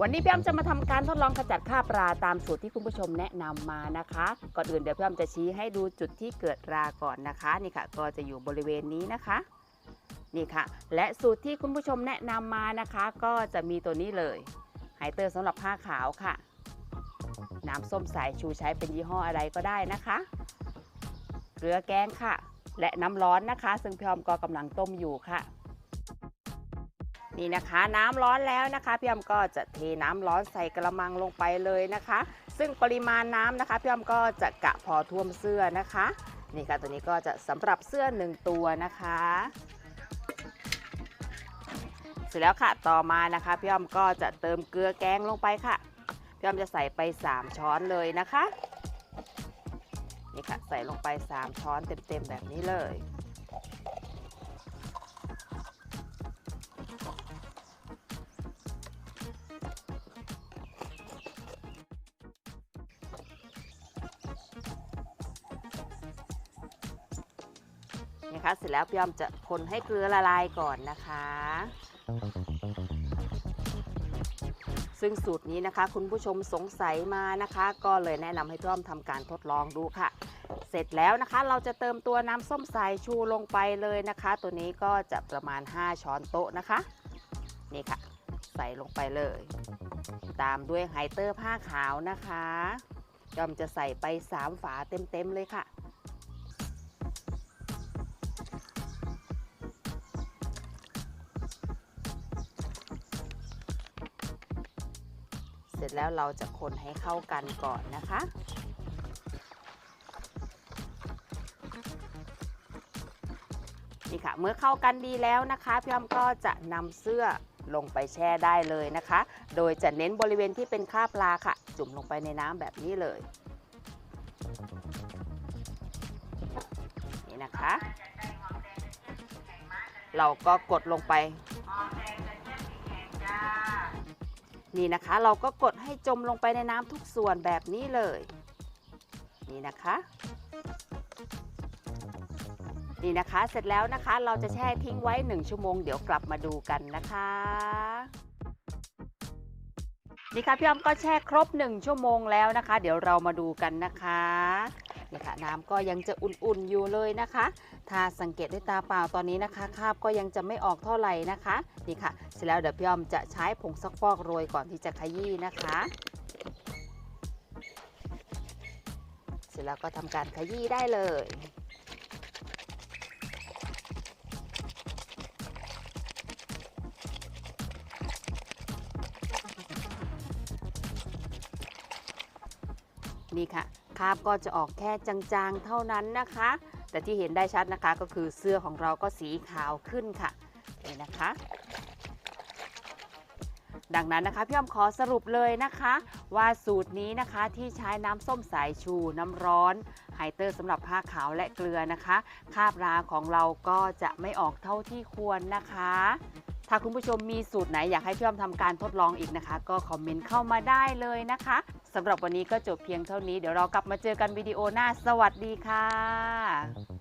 วันนี้พี่อ้ำจะมาทำการทดลองขจัดคราบราตามสูตรที่คุณผู้ชมแนะนำมานะคะ ก่อนอื่นเดี๋ยวพี่อ้ำจะชี้ให้ดูจุดที่เกิดราก่อนนะคะ นี่ค่ะ ก็จะอยู่บริเวณนี้นะคะนี่ค่ะ และสูตรที่คุณผู้ชมแนะนำมานะคะ ก็จะมีตัวนี้เลยไฮเตอร์สำหรับผ้าขาวค่ะ น้ำส้มสายชูใช้เป็นยี่ห้ออะไรก็ได้นะคะเกลือแกงค่ะ และน้ำร้อนนะคะ ซึ่งพี่อ้อมก็กำลังต้มอยู่ค่ะ นี่นะคะน้ำร้อนแล้วนะคะพี่อ้อมก็จะเทน้ำร้อนใส่กระมังลงไปเลยนะคะ ซึ่งปริมาณน้ำนะคะพี่อ้อมก็จะกะพอท่วมเสื้อนะคะ นี่ค่ะตัวนี้ก็จะสำหรับเสื้อหนึ่งตัวนะคะ เสร็จแล้วค่ะต่อมานะคะพี่อ้อมก็จะเติมเกลือแกงลงไปค่ะพี่อ้อมจะใส่ไป 3 ช้อนเลยนะคะนี่ค่ะใส่ลงไป 3 ช้อนเต็มๆแบบนี้เลย นะคะ เสร็จแล้วพี่อ้อมจะคนให้เกลือละลายก่อนนะคะ ซึ่งสูตรนี้นะคะ คุณผู้ชมสงสัยมานะคะ ก็เลยแนะนำให้พี่อ้อมทำการทดลองดูค่ะ เสร็จแล้วนะคะ เราจะเติมตัวน้ำส้มสายชูลงไปเลยนะคะ ตัวนี้ก็จะประมาณ 5 ช้อนโต๊ะนะคะ นี่ค่ะ ใส่ลงไปเลย ตามด้วยไฮเตอร์ผ้าขาวนะคะยอมจะใส่ไป 3 ฝาเต็มๆเลยค่ะ เสร็จแล้วเราจะคนให้เข้ากันก่อนนะคะ นี่ค่ะ เมื่อเข้ากันดีแล้วนะคะพี่อ้อมก็จะนำเสื้อลงไปแช่ได้เลยนะคะ โดยจะเน้นบริเวณที่เป็นคราบปลาค่ะ จุ่มลงไปในน้ำแบบนี้เลย นี่นะคะ เราก็กดลงไป นี่นะคะ เราก็กดให้จมลงไปในน้ำทุกส่วนแบบนี้เลย นี่นะคะ นี่นะคะเสร็จแล้วนะคะ เราจะแช่ทิ้งไว้ 1 ชั่วโมงเดี๋ยวกลับมาดูกันนะคะ นี่ค่ะพี่อ้อมก็แช่ครบ 1 ชั่วโมงแล้วนะคะ เดี๋ยวเรามาดูกันนะคะ นี่ค่ะน้ำก็ยังจะอุ่นๆอยู่เลยนะคะ ถ้าสังเกตด้วยตาเปล่าตอนนี้นะคะคราบก็ยังจะไม่ออกเท่าไหร่นะคะนี่ค่ะ เสร็จแล้วเดี๋ยวพี่อ้อมจะใช้ผงซักฟอกโรยก่อนที่จะขยี้นะคะ เสร็จแล้วก็ทำการขยี้ได้เลยนี่ค่ะ คราบก็จะออกแค่จางๆเท่านั้นนะคะ แต่ที่เห็นได้ชัดนะคะก็คือเสื้อของเราก็สีขาวขึ้นค่ะนี่นะคะ ดังนั้นนะคะพี่อ้อมขอสรุปเลยนะคะ ว่าสูตรนี้นะคะที่ใช้น้ำส้มสายชูน้ำร้อนไฮเตอร์สำหรับผ้าขาวและเกลือนะคะคราบราของเราก็จะไม่ออกเท่าที่ควรนะคะ ถ้าคุณผู้ชมมีสูตรไหนอยากให้พี่อ้อมทำการทดลองอีกนะคะ ก็คอมเมนต์เข้ามาได้เลยนะคะสำหรับวันนี้ก็จบเพียงเท่านี้เดี๋ยวเรากลับมาเจอกันวิดีโอหน้าสวัสดีค่ะ